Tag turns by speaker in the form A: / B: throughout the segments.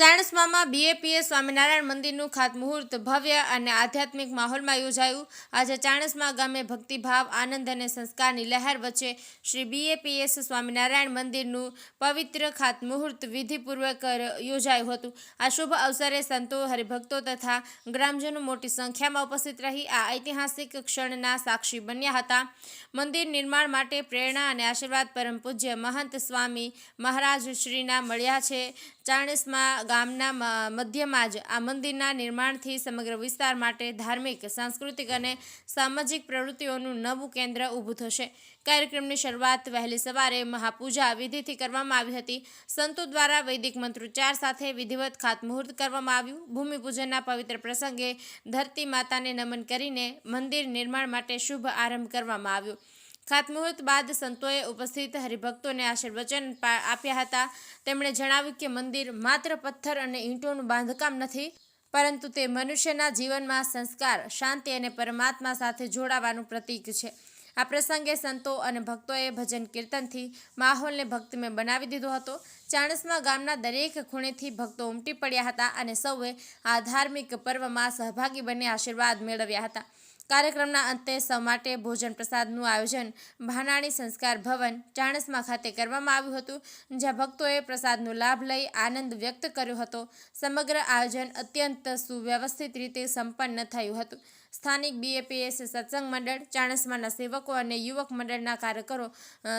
A: ચાણસ્મામાં બીએપીએ સ્વામિનારાયણ મંદિરનું ખાતમુહૂર્ત, ભવ્ય અને આધ્યાત્મિક માહોલમાં યોજાયું. આજે ચાણસ્મા ગામે ભક્તિભાવ, આનંદ અને સંસ્કારની લહેર વચ્ચે શ્રી બીએપીએસ સ્વામિનારાયણ મંદિરનું પવિત્ર ખાતમુહૂર્ત વિધિપૂર્વક યોજાયું હતું. આ શુભ અવસરે સંતો, હરિભક્તો તથા ગ્રામજનો મોટી સંખ્યામાં ઉપસ્થિત રહી આ ઐતિહાસિક ક્ષણના સાક્ષી બન્યા હતા. મંદિર નિર્માણ માટે પ્રેરણા અને આશીર્વાદ પરમ પૂજ્ય મહંત સ્વામી મહારાજ શ્રીના મળ્યા છે. ચાણસ્મા ગામના મધ્યમાં જ આ મંદિરના નિર્માણથી સમગ્ર વિસ્તાર માટે ધાર્મિક, સાંસ્કૃતિક અને સામાજિક પ્રવૃત્તિઓનું નવું કેન્દ્ર ઊભું થશે. કાર્યક્રમની શરૂઆત વહેલી સવારે મહાપૂજા વિધિથી કરવામાં આવી હતી. સંતો દ્વારા વૈદિક મંત્રોચ્ચાર સાથે વિધિવત ખાતમુહૂર્ત કરવામાં આવ્યું. ભૂમિપૂજનના પવિત્ર પ્રસંગે ધરતી માતાને નમન કરીને મંદિર નિર્માણ માટે શુભ આરંભ કરવામાં આવ્યો. ખાતમુહૂર્ત બાદ સંતોએ ઉપસ્થિત હરિભક્તોને આશીર્વચન આપ્યા હતા. તેમણે જણાવ્યું કે મંદિર માત્ર પથ્થર અને ઈંટોનું બાંધકામ નથી, પરંતુ તે મનુષ્યના જીવનમાં સંસ્કાર, શાંતિ અને પરમાત્મા સાથે જોડાવાનું પ્રતીક છે. આ પ્રસંગે સંતો અને ભક્તોએ ભજન કીર્તનથી માહોલને ભક્તિમય બનાવી દીધો હતો. ચાણસમાં ગામના દરેક ખૂણેથી ભક્તો ઉમટી પડ્યા હતા અને સૌએ આ ધાર્મિક પર્વમાં સહભાગી બની આશીર્વાદ મેળવ્યા હતા. કાર્યક્રમના અંતે સૌ માટે ભોજન પ્રસાદનું આયોજન ભાનાણી સંસ્કાર ભવન ચાણસમા ખાતે કરવામાં આવ્યું હતું, જ્યાં ભક્તોએ પ્રસાદનો લાભ લઈ આનંદ વ્યક્ત કર્યો હતો. સમગ્ર આયોજન અત્યંત સુવ્યવસ્થિત રીતે સંપન્ન થયું હતું. સ્થાનિક બીએપીએસ સત્સંગ મંડળ, ચાણસમાના સેવકો અને યુવક મંડળના કાર્યકરો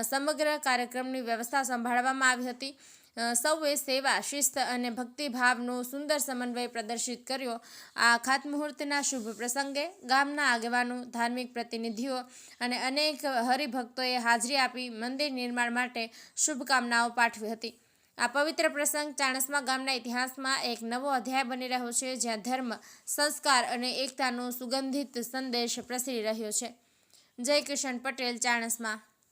A: સમગ્ર કાર્યક્રમની વ્યવસ્થા સંભાળવામાં આવી હતી. સૌએ સેવા, શિસ્ત અને ભક્તિભાવનો સુંદર સમન્વય પ્રદર્શિત કર્યો. આ ખાતમુહૂર્તના શુભ પ્રસંગે ગામના આગેવાનો, ધાર્મિક પ્રતિનિધિઓ અને અનેક હરિભક્તોએ હાજરી આપી મંદિર નિર્માણ માટે શુભકામનાઓ પાઠવી હતી. આ પવિત્ર પ્રસંગ ચાણસમા ગામના ઇતિહાસમાં એક નવો અધ્યાય બની રહ્યો છે, જ્યાં ધર્મ, સંસ્કાર અને એકતાનો સુગંધિત સંદેશ પ્રસરી રહ્યો છે. જય કિશન પટેલ, ચાણસ્મા.